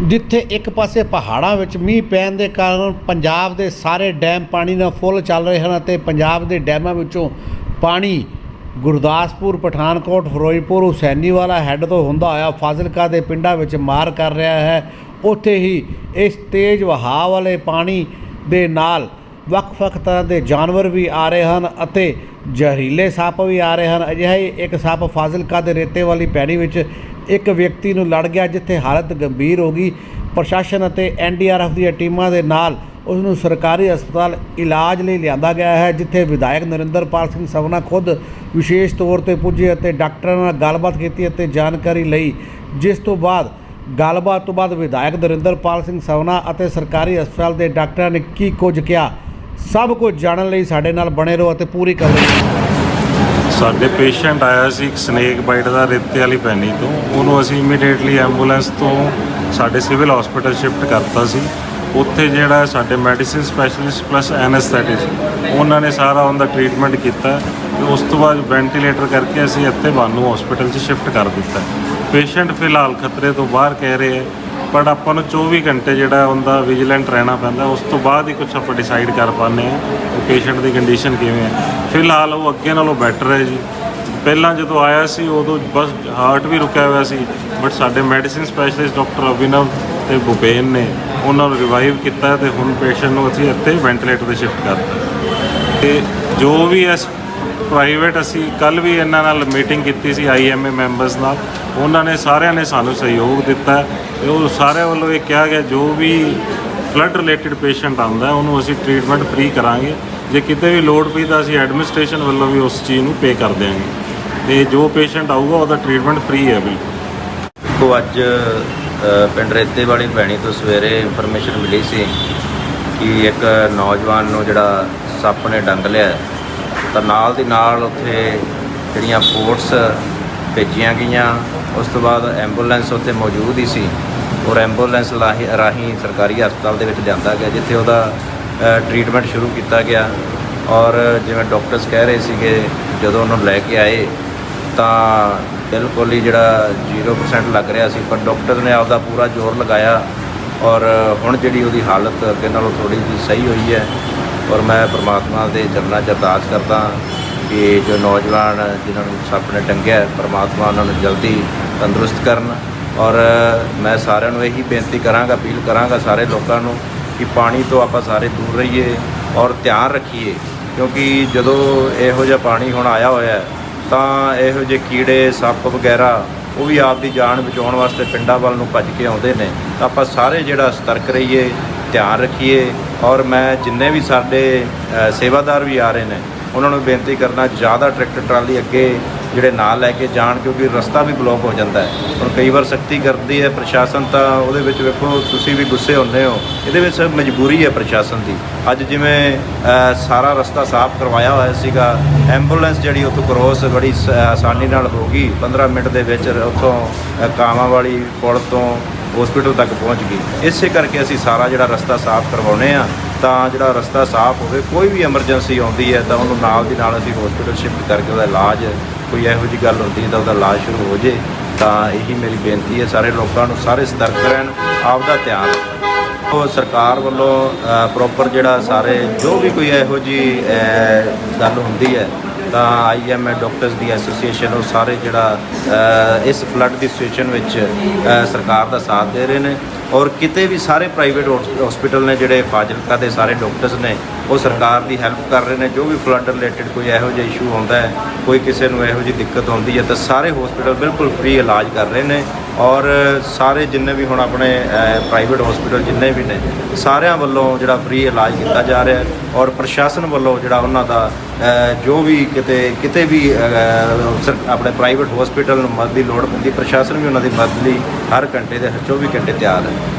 ਜਿੱਥੇ ਇੱਕ ਪਾਸੇ ਪਹਾੜਾਂ ਵਿੱਚ ਮੀਂਹ ਪੈਣ ਦੇ ਕਾਰਨ ਪੰਜਾਬ ਦੇ ਸਾਰੇ ਡੈਮ ਪਾਣੀ ਨਾਲ ਫੁੱਲ ਚੱਲ ਰਹੇ ਹਨ ਅਤੇ ਪੰਜਾਬ ਦੇ ਡੈਮਾਂ ਵਿੱਚੋਂ ਪਾਣੀ ਗੁਰਦਾਸਪੁਰ, ਪਠਾਨਕੋਟ, ਫਿਰੋਜ਼ਪੁਰ, ਹੁਸੈਨੀਵਾਲਾ ਹੈੱਡ ਤੋਂ ਹੁੰਦਾ ਹੋਇਆ ਫਾਜ਼ਿਲਕਾ ਦੇ ਪਿੰਡਾਂ ਵਿੱਚ ਮਾਰ ਕਰ ਰਿਹਾ ਹੈ। ਉੱਥੇ ਹੀ ਇਸ ਤੇਜ਼ ਵਹਾਅ ਵਾਲੇ ਪਾਣੀ ਦੇ ਨਾਲ ਵੱਖ-ਵੱਖ ਤਰ੍ਹਾਂ ਦੇ ਜਾਨਵਰ ਵੀ ਆ ਰਹੇ ਹਨ ਅਤੇ ਜ਼ਹਿਰੀਲੇ ਸੱਪ ਵੀ ਆ ਰਹੇ ਹਨ। ਅਜਿਹਾ ਹੀ ਇੱਕ ਸੱਪ ਫਾਜ਼ਿਲਕਾ ਦੇ ਰੇਤੇ ਵਾਲੀ ਪੈੜੀ ਵਿੱਚ ਇੱਕ ਵਿਅਕਤੀ ਨੂੰ ਲੜ ਗਿਆ, ਜਿੱਥੇ ਹਾਲਤ ਗੰਭੀਰ ਹੋ ਗਈ। ਪ੍ਰਸ਼ਾਸਨ ਅਤੇ ਐਨਡੀਆਰਐਫ ਦੀਆਂ ਟੀਮਾਂ ਦੇ ਨਾਲ ਉਸ ਨੂੰ ਸਰਕਾਰੀ ਹਸਪਤਾਲ ਇਲਾਜ ਲਈ ਲਿਆਂਦਾ ਗਿਆ ਹੈ, ਜਿੱਥੇ ਵਿਧਾਇਕ ਨਰਿੰਦਰਪਾਲ ਸਿੰਘ ਸਵਨਾ ਖੁਦ ਵਿਸ਼ੇਸ਼ ਤੌਰ ਤੇ ਪੁੱਜੇ ਅਤੇ ਡਾਕਟਰਾਂ ਨਾਲ ਗੱਲਬਾਤ ਕੀਤੀ ਅਤੇ ਜਾਣਕਾਰੀ ਲਈ, ਜਿਸ ਤੋਂ ਬਾਅਦ ਗੱਲਬਾਤ ਤੋਂ ਬਾਅਦ ਵਿਧਾਇਕ ਨਰਿੰਦਰਪਾਲ ਸਿੰਘ ਸਵਨਾ ਅਤੇ ਸਰਕਾਰੀ ਹਸਪਤਾਲ ਦੇ ਡਾਕਟਰਾਂ ਨੇ ਕੀ ਕੁਝ ਕਿਹਾ। ਸਭ ਕੁਝ ਜਾਣਨ ਲਈ ਸਾਡੇ ਨਾਲ ਬਣੇ ਰਹੋ ਅਤੇ ਪੂਰੀ ਕਵਰੇਜ ਸਾਡੇ ਪੇਸ਼ੈਂਟ ਆਇਆ ਸੀ ਇੱਕ ਸਨੇਕ ਬਾਈਟ ਦਾ ਰੇਤੇ ਵਾਲੀ ਪੈਨੀ ਤੋਂ। ਉਹਨੂੰ ਅਸੀਂ ਇਮੀਡੀਏਟਲੀ ਐਂਬੂਲੈਂਸ ਤੋਂ ਸਾਡੇ ਸਿਵਲ ਹਸਪੀਟਲ ਸ਼ਿਫਟ ਕਰਤਾ ਸੀ। ਉੱਥੇ ਜਿਹੜਾ ਸਾਡੇ ਮੈਡੀਸਿਨ ਸਪੈਸ਼ਲਿਸਟ ਪਲੱਸ ਐਨਸਥੈਟਿਸਟ ਉਹਨਾਂ ਨੇ ਸਾਰਾ ਉਹਦਾ ਟ੍ਰੀਟਮੈਂਟ ਕੀਤਾ ਤੇ ਉਸ ਤੋਂ ਬਾਅਦ ਵੈਂਟੀਲੇਟਰ ਕਰਕੇ ਅਸੀਂ ਇੱਥੇ ਬਾਨੂ ਹਸਪੀਟਲ 'ਚ ਸ਼ਿਫਟ ਕਰ ਦਿੱਤਾ। ਪੇਸ਼ੈਂਟ ਫਿਲਹਾਲ ਖਤਰੇ ਤੋਂ ਬਾਹਰ ਕਹਿ ਰਹੇ ਹੈ ਪਰ ਆਪਾਂ ਨੂੰ 24 ਘੰਟੇ ਜਿਹੜਾ ਉਹਦਾ ਵਿਜੀਲੈਂਟ ਰਹਿਣਾ ਪੈਂਦਾ, ਉਸ ਤੋਂ ਬਾਅਦ ਹੀ ਕੁਝ ਆਪਾਂ ਡਿਸਾਈਡ ਕਰ ਪਾਉਂਦੇ ਹਾਂ ਕਿ ਪੇਸ਼ੈਂਟ ਦੀ ਕੰਡੀਸ਼ਨ ਕਿਵੇਂ ਹੈ। ਫਿਲਹਾਲ ਉਹ ਅੱਗੇ ਨਾਲੋਂ ਬੈਟਰ ਹੈ ਜੀ। ਪਹਿਲਾਂ ਜਦੋਂ ਆਇਆ ਸੀ, ਉਦੋਂ ਬਸ ਹਾਰਟ ਵੀ ਰੁਕਿਆ ਹੋਇਆ ਸੀ ਬਟ ਸਾਡੇ ਮੈਡੀਸਿਨ ਸਪੈਸ਼ਲਿਸਟ ਡਾਕਟਰ ਅਭਿਨਵ ਤੇ ਭੁਪੇਨ ਨੇ ਉਹਨਾਂ ਨੂੰ ਰਿਵਾਈਵ ਕੀਤਾ ਤੇ ਹੁਣ ਪੇਸ਼ੈਂਟ ਨੂੰ ਅਸੀਂ ਇੱਥੇ ਵੈਂਟੀਲੇਟਰ ਤੇ ਸ਼ਿਫਟ ਕਰਤਾ ਤੇ ਜੋ ਵੀ ਇਸ ਪ੍ਰਾਈਵੇਟ ਅਸੀਂ ਕੱਲ ਵੀ ਇਹਨਾਂ ਨਾਲ ਮੀਟਿੰਗ ਕੀਤੀ ਸੀ ਆਈਐਮਏ ਮੈਂਬਰਸ ਨਾਲ। ਉਹਨਾਂ ਨੇ ਸਾਰਿਆਂ ਨੇ ਸਾਨੂੰ ਸਹਿਯੋਗ ਦਿੱਤਾ ਹੈ ਤੇ ਉਹ ਸਾਰਿਆਂ ਵੱਲੋਂ ਇਹ ਕਿਹਾ ਗਿਆ ਜੋ ਵੀ ਫਲੱਡ ਰਿਲੇਟਡ ਪੇਸ਼ੈਂਟ ਆਉਂਦਾ ਉਹਨੂੰ ਅਸੀਂ ਟ੍ਰੀਟਮੈਂਟ ਫ੍ਰੀ ਕਰਾਂਗੇ। ਜੇ ਕਿਤੇ ਵੀ ਲੋਡ ਪਈ ਤਾਂ ਅਸੀਂ ਐਡਮਿਨਿਸਟ੍ਰੇਸ਼ਨ ਵੱਲੋਂ ਵੀ ਉਸ ਚੀਜ਼ ਨੂੰ ਪੇ ਕਰ ਦਿਆਂਗੇ। ਤੇ ਜੋ ਪੇਸ਼ੈਂਟ ਆਊਗਾ, ਉਹਦਾ ਟ੍ਰੀਟਮੈਂਟ ਫ੍ਰੀ ਹੈ ਬਿਲਕੁਲ। ਕੋ ਅੱਜ ਪਿੰਡ ਰੇਤੇ ਵਾਲੀ ਭੈਣੀ ਤੋਂ ਸਵੇਰੇ ਇਨਫੋਰਮੇਸ਼ਨ ਮਿਲੀ ਸੀ ਕਿ ਇੱਕ ਨੌਜਵਾਨ ਨੂੰ ਜਿਹੜਾ ਸੱਪ ਨੇ ਡੰਗ ਲਿਆ ਤਾਂ ਨਾਲ ਦੀ ਨਾਲ ਉੱਥੇ ਜਿਹੜੀਆਂ ਫੋਰਸ ਭੇਜੀਆਂ ਗਈਆਂ। ਉਸ ਤੋਂ ਬਾਅਦ ਐਂਬੂਲੈਂਸ ਉੱਥੇ ਮੌਜੂਦ ਹੀ ਸੀ। ਔਰ ਐਂਬੂਲੈਂਸ ਲਾਹੀ ਰਾਹੀਂ ਸਰਕਾਰੀ ਹਸਪਤਾਲ ਦੇ ਵਿੱਚ ਲਿਆਂਦਾ ਗਿਆ, ਜਿੱਥੇ ਉਹਦਾ ਟ੍ਰੀਟਮੈਂਟ ਸ਼ੁਰੂ ਕੀਤਾ ਗਿਆ। ਔਰ ਜਿਵੇਂ ਡਾਕਟਰਸ ਕਹਿ ਰਹੇ ਸੀਗੇ, ਜਦੋਂ ਉਹਨੂੰ ਲੈ ਕੇ ਆਏ, ਤਾਂ ਬਿਲਕੁਲ ਹੀ ਜਿਹੜਾ 0% ਲੱਗ ਰਿਹਾ ਸੀ। ਪਰ ਡਾਕਟਰ ਨੇ ਆਪਦਾ ਪੂਰਾ ਜ਼ੋਰ ਲਗਾਇਆ। ਔਰ ਹੁਣ ਜਿਹੜੀ ਉਹਦੀ ਹਾਲਤ ਅੱਗੇ ਨਾਲੋਂ ਥੋੜੀ ਜਿਹੀ ਸਹੀ ਹੋਈ ਹੈ। ਔਰ ਮੈਂ ਪ੍ਰਮਾਤਮਾ ਦੇ ਚਰਨਾਂ 'ਚ ਅਰਦਾਸ ਕਰਦਾ ਕਿ ਜੋ ਨੌਜਵਾਨ ਜਿਨ੍ਹਾਂ ਨੂੰ ਸੱਪ ਨੇ ਟੰਗਿਆ, ਪਰਮਾਤਮਾ ਉਹਨਾਂ ਨੂੰ ਜਲਦੀ ਤੰਦਰੁਸਤ ਕਰਨ। ਔਰ ਮੈਂ ਸਾਰਿਆਂ ਨੂੰ ਇਹੀ ਬੇਨਤੀ ਕਰਾਂਗਾ, ਅਪੀਲ ਕਰਾਂਗਾ ਸਾਰੇ ਲੋਕਾਂ ਨੂੰ ਕਿ ਪਾਣੀ ਤੋਂ ਆਪਾਂ ਸਾਰੇ ਦੂਰ ਰਹੀਏ ਔਰ ਧਿਆਨ ਰੱਖੀਏ। ਕਿਉਂਕਿ ਜਦੋਂ ਇਹੋ ਜਿਹਾ ਪਾਣੀ ਹੁਣ ਆਇਆ ਹੋਇਆ ਹੈ, ਤਾਂ ਇਹੋ ਜਿਹੇ ਕੀੜੇ, ਸੱਪ ਵਗੈਰਾ, ਉਹ ਵੀ ਆਪ ਦੀ ਜਾਨ ਬਚਾਉਣ ਵਾਸਤੇ ਪਿੰਡਾਂ ਵੱਲ ਨੂੰ ਭੱਜ ਕੇ ਆਉਂਦੇ ਨੇ। ਤਾਂ ਆਪਾਂ ਸਾਰੇ ਜਿਹੜਾ ਸਤਰਕ ਰਹੀਏ, ਧਿਆਨ ਰੱਖੀਏ। ਔਰ ਮੈਂ ਜਿੰਨੇ ਵੀ ਸਾਡੇ ਸੇਵਾਦਾਰ ਵੀ ਆ ਰਹੇ ਨੇ ਉਹਨਾਂ ਨੂੰ ਬੇਨਤੀ ਕਰਨਾ, ਜ਼ਿਆਦਾ ਟਰੈਕਟਰ ਟਰਾਲੀ ਅੱਗੇ ਜਿਹੜੇ ਨਾਲ ਲੈ ਕੇ ਜਾਣ, ਕਿਉਂਕਿ ਰਸਤਾ ਵੀ ਬਲੌਕ ਹੋ ਜਾਂਦਾ ਹੈ। ਹੁਣ ਕਈ ਵਾਰ ਸਖਤੀ ਕਰਦੀ ਹੈ ਪ੍ਰਸ਼ਾਸਨ ਤਾਂ ਉਹਦੇ ਵਿੱਚ ਵੇਖੋ, ਤੁਸੀਂ ਵੀ ਗੁੱਸੇ ਹੁੰਦੇ ਹੋ। ਇਹਦੇ ਵਿੱਚ ਮਜਬੂਰੀ ਹੈ ਪ੍ਰਸ਼ਾਸਨ ਦੀ। ਅੱਜ ਜਿਵੇਂ ਸਾਰਾ ਰਸਤਾ ਸਾਫ਼ ਕਰਵਾਇਆ ਹੋਇਆ ਸੀਗਾ ਐਂਬੂਲੈਂਸ ਜਿਹੜੀ ਉੱਥੋਂ ਕਰੋਸ ਬੜੀ ਸ- ਆਸਾਨੀ ਨਾਲ ਹੋ ਗਈ। 15 ਮਿੰਟ ਦੇ ਵਿੱਚ ਉੱਥੋਂ ਕਾਵਾਂ ਵਾਲੀ ਪੁਲ ਤੋਂ ਹਸਪੀਟਲ ਤੱਕ ਪਹੁੰਚ ਗਈ। ਇਸੇ ਕਰਕੇ ਅਸੀਂ ਸਾਰਾ ਜਿਹੜਾ ਰਸਤਾ ਸਾਫ਼ ਕਰਵਾਉਨੇ ਆ। ਤਾਂ ਜਿਹੜਾ ਰਸਤਾ ਸਾਫ਼ ਹੋਵੇ, ਕੋਈ ਵੀ ਐਮਰਜੈਂਸੀ ਆਉਂਦੀ ਹੈ ਤਾਂ ਉਹਨੂੰ ਨਾਲ ਦੀ ਨਾਲ ਅਸੀਂ ਹਸਪੀਟਲ ਸ਼ਿਫਟ ਕਰਕੇ ਉਹਦਾ ਇਲਾਜ, ਕੋਈ ਇਹੋ ਜਿਹੀ ਗੱਲ ਹੁੰਦੀ ਹੈ ਤਾਂ ਉਹਦਾ ਇਲਾਜ ਸ਼ੁਰੂ ਹੋ ਜੇ, ਤਾਂ ਇਹੀ ਮੇਰੀ ਬੇਨਤੀ ਹੈ ਸਾਰੇ ਲੋਕਾਂ ਨੂੰ, ਸਾਰੇ ਸਤਰਕ ਰਹਿਣ ਆਪ ਦਾ ਧਿਆਨ ਰੱਖਣ। ਉਹ ਸਰਕਾਰ ਵੱਲੋਂ ਪ੍ਰੋਪਰ ਜਿਹੜਾ ਸਾਰੇ, ਜੋ ਵੀ ਕੋਈ ਇਹੋ ਜਿਹੀ ਗੱਲ ਹੁੰਦੀ ਹੈ, ਤਾਂ ਆਈਐਮਏ ਡਾਕਟਰਸ ਦੀ ਐਸੋਸੀਏਸ਼ਨ ਉਹ ਸਾਰੇ ਜਿਹੜਾ ਇਸ ਫਲੱਡ ਦੀ ਸਿਚੁਏਸ਼ਨ ਵਿੱਚ ਸਰਕਾਰ ਦਾ ਸਾਥ ਦੇ ਰਹੇ ਨੇ। ਔਰ ਕਿਤੇ ਵੀ ਸਾਰੇ ਪ੍ਰਾਈਵੇਟ ਹਸਪੀਟਲ ਨੇ ਜਿਹੜੇ ਫਾਜ਼ਿਲਕਾ ਦੇ ਸਾਰੇ ਡਾਕਟਰਸ ਨੇ ਉਹ ਸਰਕਾਰ ਦੀ ਹੈਲਪ ਕਰ ਰਹੇ ਨੇ, ਜੋ ਵੀ ਫਲੱਡ ਰਿਲੇਟਡ ਕੋਈ ਇਹੋ ਜਿਹਾ ਇਸ਼ੂ ਆਉਂਦਾ ਹੈ, ਕੋਈ ਕਿਸੇ ਨੂੰ ਇਹੋ ਜਿਹੀ ਦਿੱਕਤ ਆਉਂਦੀ ਹੈ, ਤਾਂ ਸਾਰੇ ਹਸਪੀਟਲ ਬਿਲਕੁਲ ਫ੍ਰੀ ਇਲਾਜ ਕਰ ਰਹੇ ਨੇ ਔਰ ਸਾਰੇ ਜਿੰਨੇ ਵੀ ਹੁਣ ਆਪਣੇ ਪ੍ਰਾਈਵੇਟ ਹਸਪੀਟਲ ਜਿੰਨੇ ਵੀ ਨੇ, ਸਾਰਿਆਂ ਵੱਲੋਂ ਜਿਹੜਾ ਫ੍ਰੀ ਇਲਾਜ ਕੀਤਾ ਜਾ ਰਿਹਾ ਔਰ ਪ੍ਰਸ਼ਾਸਨ ਵੱਲੋਂ ਜਿਹੜਾ ਉਹਨਾਂ ਦਾ ਜੋ ਵੀ ਕਿਤੇ ਕਿਤੇ ਵੀ ਆਪਣੇ ਪ੍ਰਾਈਵੇਟ ਹਸਪੀਟਲ ਨੂੰ ਮਦਦ ਦੀ ਲੋੜ ਪੈਂਦੀ, ਪ੍ਰਸ਼ਾਸਨ ਵੀ ਉਹਨਾਂ ਦੀ ਮਦਦ ਲਈ ਹਰ ਘੰਟੇ ਦੇ 24 ਘੰਟੇ ਤਿਆਰ ਹੈ।